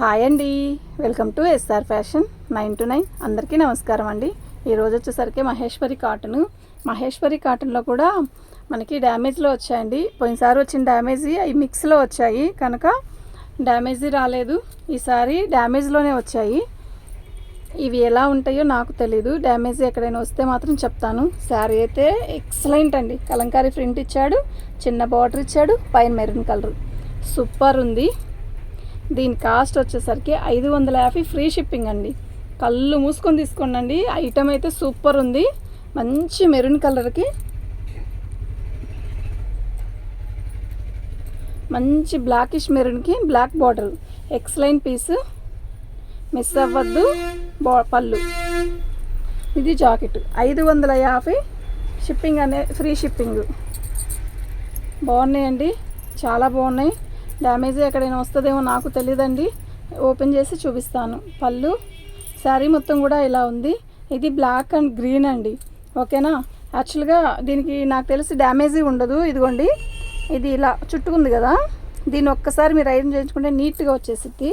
Hi అండి. Welcome to SR fashion nine to nine. అందరికీ నమస్కారం అండి. ఈరోజు వచ్చేసరికి మహేశ్వరి కాటన్. మహేశ్వరి కాటన్లో కూడా మనకి డ్యామేజ్లో వచ్చాయండి. పోయినసారి వచ్చిన డ్యామేజ్ అవి మిక్స్లో వచ్చాయి. కనుక డ్యామేజ్ రాలేదు. ఈసారి డ్యామేజ్లోనే వచ్చాయి. ఇవి ఎలా ఉంటాయో నాకు తెలీదు. డ్యామేజ్ ఎక్కడైనా వస్తే మాత్రం చెప్తాను. శారీ అయితే ఎక్సలెంట్ అండి. కలంకారీ ప్రింట్ ఇచ్చాడు. చిన్న బార్డర్ ఇచ్చాడు. పైన మెరూన్ కలర్. సూపర్ ఉంది. దీని కాస్ట్ వచ్చేసరికి ఐదు వందల యాభై ఫ్రీ షిప్పింగ్ అండి. కళ్ళు మూసుకొని తీసుకోండి ఐటమ్ అయితే సూపర్ ఉంది. మంచి మెరూన్ కలర్కి. మంచి blackish మెరూన్కి black border excellent piece miss అవ్వద్దు. బా పళ్ళు. ఇది జాకెట్. ఐదు వందల యాభై షిప్పింగ్ అనే ఫ్రీ షిప్పింగ్. బాగున్నాయండి. చాలా బాగున్నాయి. డ్యామేజ్ ఎక్కడైనా వస్తుందేమో నాకు తెలియదండి ఓపెన్ చేసి చూపిస్తాను. పళ్ళు శారీ మొత్తం కూడా ఇలా ఉంది. ఇది బ్లాక్ అండ్ గ్రీన్ అండి. ఓకేనా? యాక్చువల్గా దీనికి నాకు తెలిసి డ్యామేజీ ఉండదు. ఇదిగోండి. ఇది ఇలా చుట్టుకుంది కదా. దీన్ని ఒక్కసారి మీరు ఐరన్ చేయించుకుంటే నీట్గా వచ్చేసిద్ది.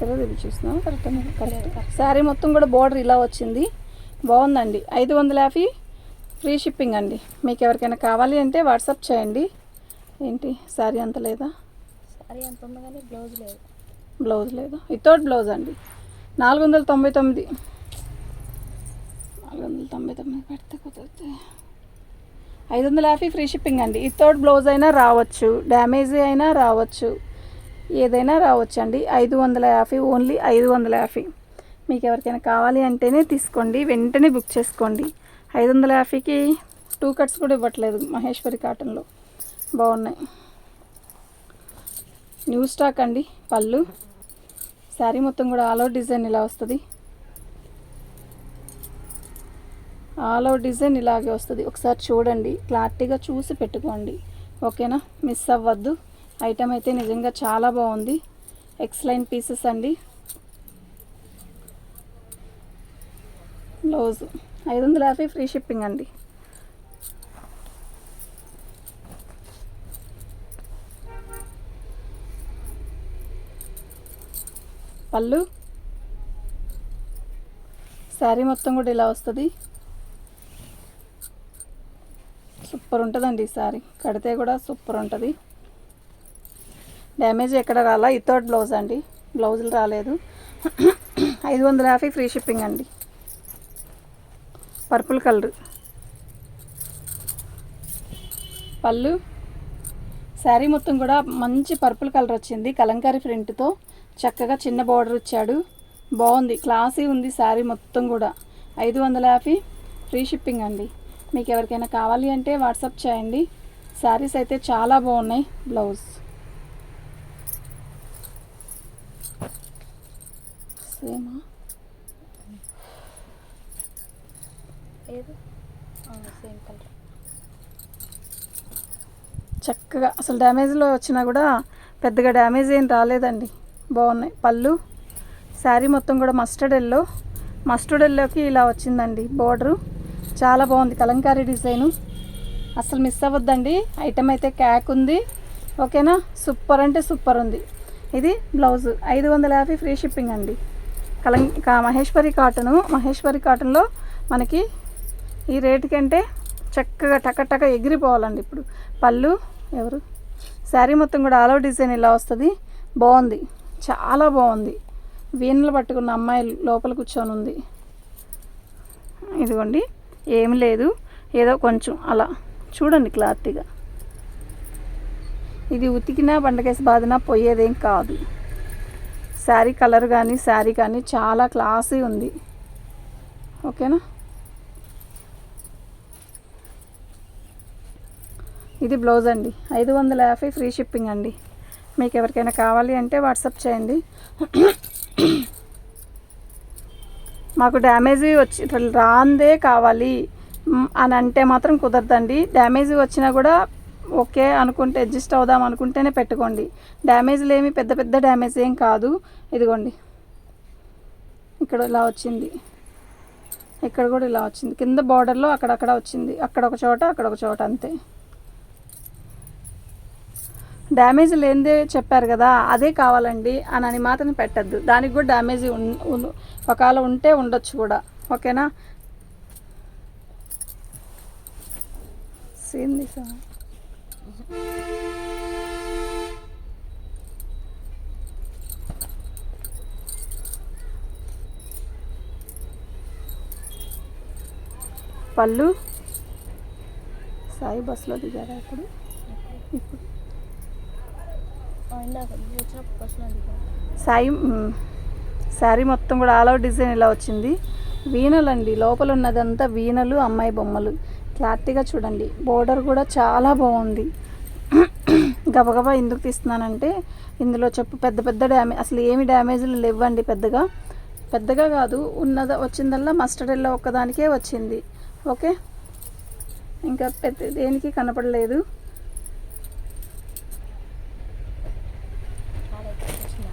తెలియదు ఇది చూసినా? కరెక్ట్ కరెక్ట్ శారీ మొత్తం కూడా బార్డర్ ఇలా వచ్చింది. బాగుందండి. ఐదు వందల యాభై ఫ్రీ షిప్పింగ్ అండి. మీకు ఎవరికైనా కావాలి అంటే వాట్సాప్ చేయండి. ఏంటి శారీ అంత లేదా? సారీ అంత ఉంది కానీ బ్లౌజ్ లేదు. బ్లౌజ్ లేదు. వితౌట్ బ్లౌజ్ అండి. నాలుగు వందల తొంభై తొమ్మిది. నాలుగు వందల తొంభై తొమ్మిది పెడితే కుదిరితే ఐదు వందల యాభై ఫ్రీ షిప్పింగ్ అండి. వితౌట్ బ్లౌజ్ అయినా రావచ్చు. డ్యామేజ్ అయినా రావచ్చు. ఏదైనా రావచ్చు అండి ఐదు వందల యాభై ఓన్లీ ఐదు వందల యాభై. మీకు ఎవరికైనా కావాలి అంటేనే తీసుకోండి. వెంటనే బుక్ చేసుకోండి. ఐదు వందల యాభైకి టూ కట్స్ కూడా ఇవ్వట్లేదు మహేశ్వరి కాటన్లో. బాగున్నాయి. న్యూ స్టాక్ అండి పళ్ళు. శారీ మొత్తం కూడా ఆల్ అవుట్ డిజైన్ ఇలా వస్తుంది. ఆల్ అవుట్ డిజైన్ ఇలాగే వస్తుంది. ఒకసారి చూడండి. క్లారిటీగా చూసి పెట్టుకోండి. ఓకేనా? మిస్ అవ్వద్దు. ఐటమ్ అయితే నిజంగా చాలా బాగుంది. ఎక్స్లైన్ పీసెస్ అండి. బ్లౌజ్. ఐదు వందల యాభై ఫ్రీ షిప్పింగ్ అండి. పళ్ళు. శారీ మొత్తం కూడా ఇలా వస్తుంది. సూపర్ ఉంటుందండి ఈ శారీ. కడితే కూడా సూపర్ ఉంటుంది. డ్యామేజ్ ఎక్కడ రాలా? ఇతోట్ బ్లౌజ్ అండి. బ్లౌజులు రాలేదు. ఐదు వందల యాభై ఫ్రీ షిప్పింగ్ అండి. Purple colour. పళ్ళు. శారీ మొత్తం కూడా మంచి పర్పుల్ కలర్ వచ్చింది. కలంకారీ ప్రింట్తో చక్కగా చిన్న బార్డర్ ఇచ్చాడు. బాగుంది. క్లాసీ ఉంది శారీ మొత్తం కూడా. ఐదు వందల యాభై ఫ్రీ షిప్పింగ్ అండి. మీకు ఎవరికైనా కావాలి అంటే వాట్సాప్ చేయండి. శారీస్ అయితే చాలా బాగున్నాయి. బ్లౌజ్. సేమా? లేదు. సేమ్ కలర్ చక్కగా అసలు డ్యామేజ్లో వచ్చినా కూడా పెద్దగా డ్యామేజ్ ఏం రాలేదండి. బాగున్నాయి. పళ్ళు శారీ మొత్తం కూడా మస్టర్డ్ ఎల్లో మస్టర్డ్ ఎల్లోకి ఇలా వచ్చిందండి బార్డరు చాలా బాగుంది కలంకారీ డిజైను. అసలు మిస్ అవ్వద్దండి. ఐటమ్ అయితే క్యాక్ ఉంది. ఓకేనా? సూపర్ అంటే సూపర్ ఉంది. ఇది బ్లౌజ్ ఐదు వందల యాభై ఫ్రీ షిప్పింగ్ అండి. కలం కా- మహేశ్వరి కాటను మహేశ్వరి కాటన్లో మనకి ఈ రేటు కంటే చక్కగా టకటక ఎగిరిపోవాలండి ఇప్పుడు. పళ్ళు ఎవరు? శారీ మొత్తం కూడా ఆల్ అవుట్ డిజైన్ ఇలా వస్తుంది. బాగుంది. చాలా బాగుంది. వీణలు పట్టుకున్న అమ్మాయి లోపల కూర్చొని ఉంది. ఇదిగోండి. ఏం లేదు. ఏదో కొంచెం అలా. చూడండి క్లారిటీగా. ఇది ఉతికినా బండకేసి బాదినా పోయేదేం కాదు. శారీ కలర్ కానీ శారీ కానీ చాలా క్లాసీ ఉంది. ఓకేనా? ఇది బ్లౌజ్ అండి. ఐదు వందల యాభై ఫ్రీ షిప్పింగ్ అండి. మీకు ఎవరికైనా కావాలి అంటే వాట్సాప్ చేయండి. మాకు డ్యామేజ్ వచ్చి రాందే కావాలి. అని అంటే మాత్రం కుదరదండి. డ్యామేజ్ వచ్చినా కూడా ఓకే అనుకుంటే అడ్జస్ట్ అవుదాం అనుకుంటేనే పెట్టుకోండి. డ్యామేజ్లు ఏమి పెద్ద పెద్ద డ్యామేజ్ ఏం కాదు. ఇదిగోండి. ఇక్కడ ఇలా వచ్చింది. ఇక్కడ కూడా ఇలా వచ్చింది. కింద బార్డర్లో అక్కడక్కడ వచ్చింది. అక్కడ ఒక చోట అక్కడ ఒక చోట అంతే. డ్యామేజ్ లేనిదే చెప్పారు కదా అదే కావాలండి అని అని మాత్రం పెట్టద్దు. దానికి కూడా డ్యామేజ్ ఒకవేళ ఉంటే ఉండొచ్చు కూడా. ఓకేనా? సీన్ సార్ పళ్ళు? సాయి బస్సులో దిగారా ఇప్పుడు? ఇప్పుడు ఆ, ఇందాక నువ్వు వచ్చినప్పుడు బస్సులో దిగాను సాయి శారీ మొత్తం కూడా ఆల్ అవుట్ డిజైన్ ఇలా వచ్చింది. వీణలండి లోపల ఉన్నదంతా వీణలు అమ్మాయి బొమ్మలు. క్లారిటీగా చూడండి బోర్డర్ కూడా చాలా బాగుంది. గబగబా ఎందుకు తీస్తున్నానంటే ఇందులో చెప్పు పెద్ద పెద్ద డ్యామేజ్ అసలు ఏమి డ్యామేజ్లు లేవండి పెద్దగా. పెద్దగా కాదు ఉన్నద వచ్చిందల్లా మస్టర్డ్ ఎల్లో ఒక్కదానికే వచ్చింది. ఓకే? ఇంకా పెద్ద దేనికి కనపడలేదు చాలా ఎక్కువ వచ్చిందా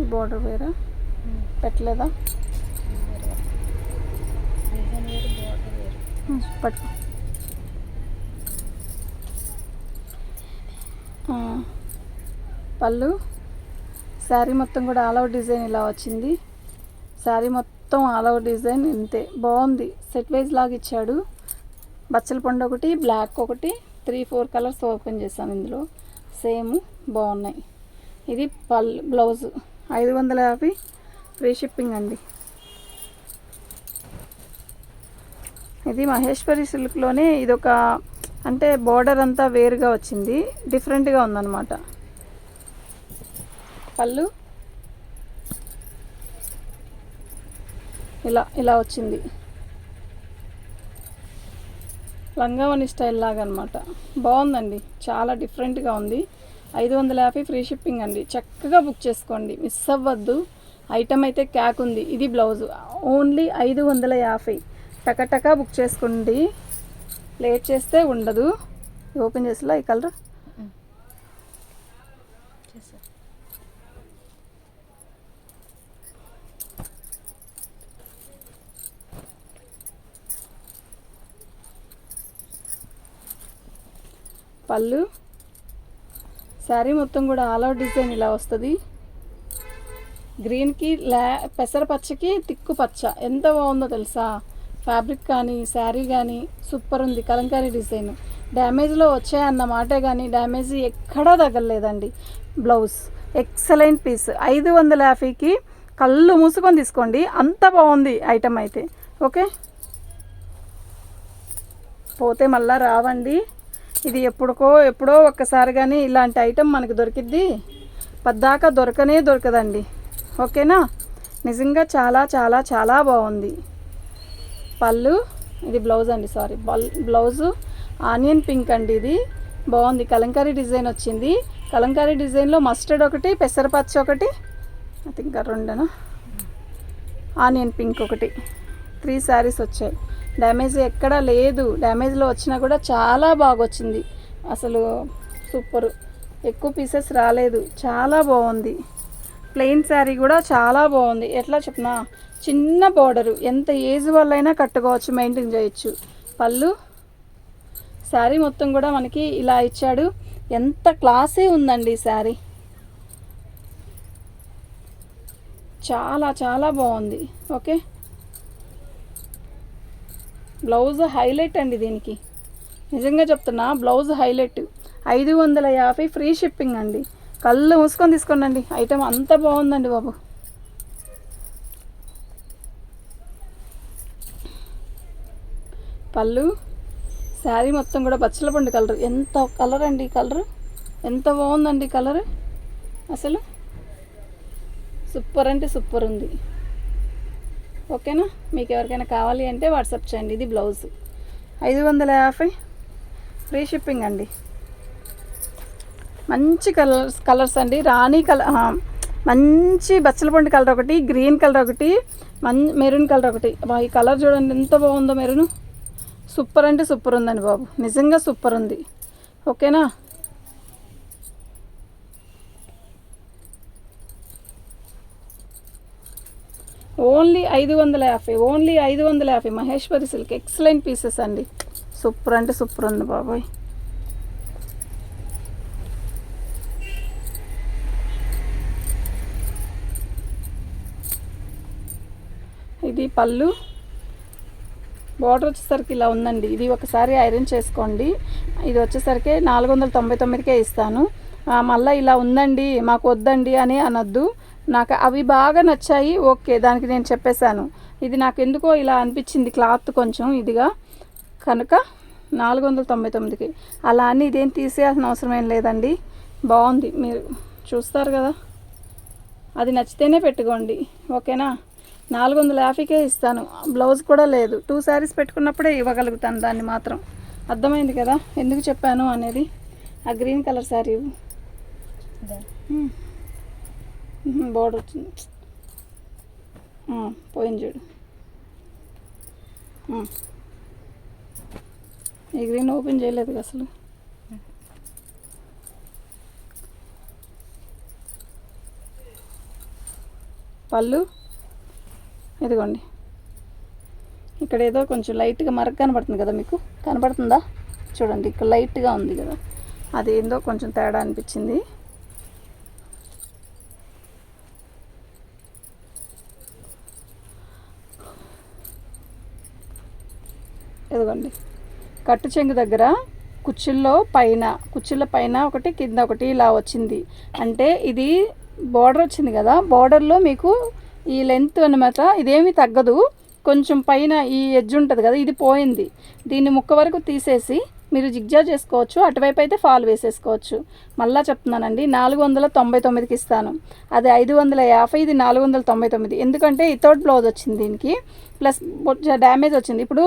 ఈ బోర్డర్ వేరా? పెట్టలేదా? పట్టుకో. పళ్ళు. శారీ మొత్తం కూడా ఆల్ అవుట్ డిజైన్ ఇలా వచ్చింది. శారీ మొత్తం ఆల్ అవుట్ డిజైన్ ఇంతే. బాగుంది. సెట్ వైజ్ లాగా ఇచ్చాడు. బచ్చల పండు ఒకటి బ్లాక్ ఒకటి త్రీ ఫోర్ కలర్స్ ఓపెన్ చేశాను ఇందులో. సేమ్ బాగున్నాయి. ఇది పల్ బ్లౌజ్ ఐదు వందల యాభై ఫ్రీ షిప్పింగ్ అండి. ఇది మహేశ్వరి సిల్క్లోనే ఇది ఒక అంటే బోర్డర్ అంతా వేరుగా వచ్చింది. డిఫరెంట్గా ఉందన్నమాట. పళ్ళు. ఇలా ఇలా వచ్చింది. లంగావని స్టైల్ లాగా అనమాట బాగుందండి. చాలా డిఫరెంట్గా ఉంది. ఐదు వందల యాభై ఫ్రీ షిప్పింగ్ అండి. చక్కగా బుక్ చేసుకోండి. మిస్ అవ్వద్దు. ఐటమ్ అయితే క్యాక్ ఉంది. ఇది బ్లౌజ్. ఓన్లీ ఐదు వందల యాభై. టకటకా బుక్ చేసుకోండి. లేట్ చేస్తే ఉండదు. ఓపెన్ చేసిలా ఈ కలర్? పళ్ళు? శారీ మొత్తం కూడా ఆల్ అవుట్ డిజైన్ ఇలా వస్తుంది. గ్రీన్కి లా పెసర పచ్చకి తిక్కు పచ్చ. ఎంత బాగుందో తెలుసా? ఫ్యాబ్రిక్ కానీ శారీ కానీ సూపర్ ఉంది కలంకారీ డిజైన్. డ్యామేజ్లో వచ్చాయన్న మాటే కానీ డ్యామేజ్ ఎక్కడా తగలలేదండి. బ్లౌజ్ ఎక్సలెంట్ పీస్ ఐదు వందల యాభైకి కళ్ళు మూసుకొని తీసుకోండి. అంత బాగుంది ఐటమ్ అయితే. ఓకే పోతే మళ్ళా రావండి. ఇది ఎప్పుడుకో ఎప్పుడో ఒక్కసారి కానీ ఇలాంటి ఐటమ్ మనకి దొరికిద్ది. పద్దాకా దొరకనే దొరకదండి. ఓకేనా? నిజంగా చాలా చాలా చాలా బాగుంది. పళ్ళు ఇది బ్లౌజ్ అండి సారీ బ్లౌజు ఆనియన్ పింక్ అండి ఇది. బాగుంది. కలంకారీ డిజైన్ వచ్చింది. కలంకారీ డిజైన్లో మస్టర్డ్ ఒకటి పెసరపచ్చ ఒకటి ఐ థింక్ రెండునా? ఆనియన్ పింక్ ఒకటి. త్రీ శారీస్ వచ్చాయి. డ్యామేజ్ ఎక్కడా లేదు. డ్యామేజ్లో వచ్చినా కూడా చాలా బాగా వచ్చింది అసలు సూపర్. ఎక్కువ పీసెస్ రాలేదు. చాలా బాగుంది ప్లెయిన్ శారీ కూడా చాలా బాగుంది ఎట్లా చెప్పనా? చిన్న బార్డరు. ఎంత ఏజ్ వాళ్ళైనా కట్టుకోవచ్చు మెయింటైన్ చేయొచ్చు. పళ్ళు? శారీ మొత్తం కూడా మనకి ఇలా ఇచ్చాడు. ఎంత క్లాసే ఉందండి ఈ శారీ. చాలా చాలా బాగుంది ఓకే? బ్లౌజ్ హైలైట్ అండి దీనికి. నిజంగా చెప్తున్నా బ్లౌజ్ హైలైట్. ఐదు వందల యాభై ఫ్రీ షిప్పింగ్ అండి. కళ్ళు మూసుకొని తీసుకోండి ఐటెం అంత బాగుందండి బాబు. పళ్ళు శారీ మొత్తం కూడా బచ్చల పండు కలర్. ఎంత కలర్ అండి కలర్? ఎంత బాగుందండి కలర్? అసలు? సూపర్ అంటే సూపర్ ఉంది. ఓకేనా? మీకు ఎవరికైనా కావాలి అంటే వాట్సాప్ చేయండి. ఇది బ్లౌజ్. ఐదు వందల యాభై. ఫ్రీ షిప్పింగ్ అండి. మంచి కలర్స్ కలర్స్ అండి. రాణి కలర్ మంచి బచ్చలపండు కలర్ ఒకటి గ్రీన్ కలర్ ఒకటి మన్ మెరూన్ కలర్ ఒకటి. ఈ కలర్ చూడండి ఎంత బాగుందో మెరూన్. సూపర్ అంటే సూపర్ ఉందండి బాబు. నిజంగా సూపర్ ఉంది. ఓకేనా? ఓన్లీ ఐదు వందల యాభై ఓన్లీ ఐదు వందల యాభై మహేశ్వరి సిల్క్. ఎక్సలెంట్ పీసెస్ అండి. సూపర్ అంటే సూపర్ ఉంది బాబాయ్. ఇది పళ్ళు. బార్డర్ వచ్చేసరికి ఇలా ఉందండి. ఇది ఒకసారి ఐరన్ చేసుకోండి. ఇది వచ్చేసరికి నాలుగు వందల తొంభై తొమ్మిదికే ఇస్తాను. మళ్ళీ ఇలా ఉందండి మాకు వద్దండి అని అనొద్దు. నాకు అవి బాగా నచ్చాయి. ఓకే దానికి నేను చెప్పేశాను. ఇది నాకు ఎందుకో ఇలా అనిపించింది క్లాత్ కొంచెం ఇదిగా. కనుక నాలుగు వందల తొంభై తొమ్మిదికి. అలా అని ఇదేం తీసేయాల్సిన అవసరం ఏం లేదండి. బాగుంది. మీరు చూస్తారు కదా. అది నచ్చితేనే పెట్టుకోండి. ఓకేనా? నాలుగు వందల యాభైకే ఇస్తాను. బ్లౌజ్ కూడా లేదు. టూ శారీస్ పెట్టుకున్నప్పుడే ఇవ్వగలుగుతాను దాన్ని మాత్రం. అర్థమైంది కదా? ఎందుకు చెప్పాను అనేది? ఆ గ్రీన్ కలర్ శారీ బోర్డర్ వచ్చింది. పోయింది చూడు. ఈ గ్రీన్ ఓపెన్ చేయలేదు అసలు. పళ్ళు? ఇదిగోండి. ఇక్కడ ఏదో కొంచెం లైట్గా మరక కనబడుతుంది కదా మీకు? కనబడుతుందా? చూడండి ఇక్కడ లైట్గా ఉంది కదా. అది ఏందో కొంచెం తేడా అనిపించింది ఇదిగోండి కట్టు చెంగు దగ్గర కుచ్చుల్లో పైన కుచ్చుల పైన ఒకటి కింద ఒకటి ఇలా వచ్చింది. అంటే ఇది బార్డర్ వచ్చింది కదా బార్డర్లో మీకు ఈ లెంత్ అనమాట ఇదేమీ తగ్గదు. కొంచెం పైన ఈ ఎడ్జ్ ఉంటుంది కదా ఇది పోయింది. దీన్ని ముక్క వరకు తీసేసి మీరు జిగ్జా చేసుకోవచ్చు అటువైపు అయితే ఫాల్ వేసేసుకోవచ్చు. మళ్ళా చెప్తున్నానండి నాలుగు వందల తొంభై తొమ్మిదికి ఇస్తాను. అది ఐదు వందల యాభై ఇది నాలుగు వందల తొంభై తొమ్మిది. ఎందుకంటే ఇతోట్ బ్లౌజ్ వచ్చింది దీనికి. ప్లస్ డ్యామేజ్ వచ్చింది. ఇప్పుడు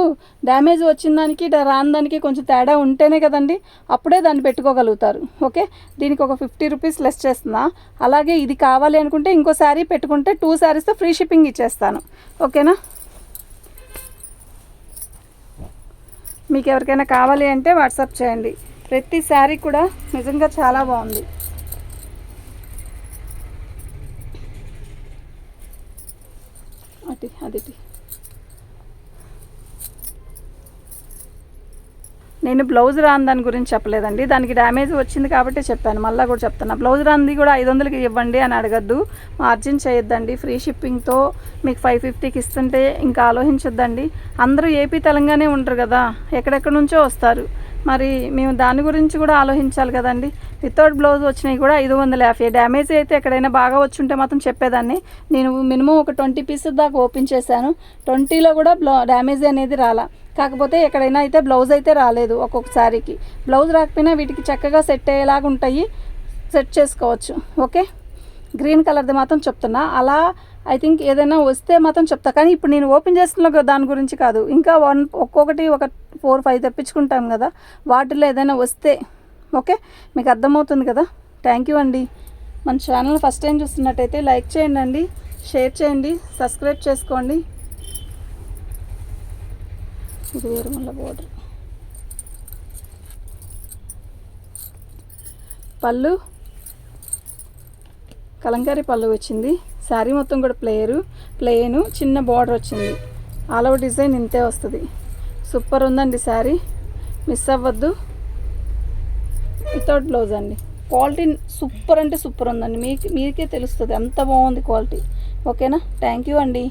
డ్యామేజ్ వచ్చిన దానికి రాని దానికి కొంచెం తేడా ఉంటేనే కదండి అప్పుడే దాన్ని పెట్టుకోగలుగుతారు. ఓకే? దీనికి ఒక ఫిఫ్టీ రూపీస్ లెస్ చేస్తున్నా. అలాగే ఇది కావాలి అనుకుంటే ఇంకో శారీ పెట్టుకుంటే టూ శారీస్తో ఫ్రీ షిప్పింగ్ ఇచ్చేస్తాను. ఓకేనా? మీకు ఎవరికైనా కావాలి అంటే వాట్సాప్ చేయండి. ప్రతి శారీ కూడా నిజంగా చాలా బాగుంది. అటు అదిటి. నేను బ్లౌజ్ రాని దాని గురించి చెప్పలేదండి. దానికి డ్యామేజ్ వచ్చింది కాబట్టి చెప్పాను. మళ్ళీ కూడా చెప్తాను బ్లౌజ్ రాంది కూడా ఐదు వందలకి ఇవ్వండి అని అడగద్దు. మార్జిన్ చేయొద్దండి. ఫ్రీ షిప్పింగ్తో మీకు ఫైవ్ ఫిఫ్టీకి ఇస్తుంటే ఇంకా ఆలోచించొద్దండి. అందరూ ఏపీ తెలంగాణ ఉంటారు కదా. ఎక్కడెక్కడి నుంచో వస్తారు. మరి మేము దాని గురించి కూడా ఆలోచించాలి కదండి. వితౌట్ బ్లౌజ్ వచ్చినాయి కూడా ఐదు వందల యాభై. డ్యామేజ్ అయితే ఎక్కడైనా బాగా వచ్చి ఉంటే మాత్రం చెప్పేదాన్ని. నేను మినిమం ఒక ట్వంటీ పీసెస్ దాకా ఓపెన్ చేశాను. ట్వంటీలో కూడా బ్లౌ డ్యామేజ్ అనేది రాలా. కాకపోతే ఎక్కడైనా అయితే బ్లౌజ్ అయితే రాలేదు ఒక్కొక్కసారికి. బ్లౌజ్ రాకపోయినా వీటికి చక్కగా సెట్ అయ్యేలాగా ఉంటాయి. సెట్ చేసుకోవచ్చు. ఓకే గ్రీన్ కలర్ది మాత్రం చెప్తున్నా. అలా ఐ థింక్ ఏదైనా వస్తే మాత్రం చెప్తా. కానీ ఇప్పుడు నేను ఓపెన్ చేస్తున్న దాని గురించి కాదు. ఇంకా వన్ ఒక్కొక్కటి ఒక ఫోర్ ఫైవ్ తెప్పించుకుంటాం కదా. వాటిలో ఏదైనా వస్తే ఓకే? మీకు అర్థమవుతుంది కదా? థ్యాంక్ యూ అండి. మన ఛానల్ ఫస్ట్ టైం చూస్తున్నట్టయితే లైక్ చేయండి అండి షేర్ చేయండి సబ్స్క్రైబ్ చేసుకోండి. ఇది వేరు మళ్ళీ బోర్డర్ పళ్ళు కలంకారీ పళ్ళు వచ్చింది. శారీ మొత్తం కూడా ప్లేయరు. ప్లేను చిన్న బార్డర్ వచ్చింది. ఆల్ ఓవర్ డిజైన్ ఇంతే వస్తుంది. సూపర్ ఉందండి శారీ మిస్ అవ్వద్దు. వితౌట్ బ్లౌజ్ అండి. క్వాలిటీ సూపర్ అంటే సూపర్ ఉందండి. మీకు మీకే తెలుస్తుంది. అంత బాగుంది క్వాలిటీ. ఓకేనా? థ్యాంక్ యూ అండి.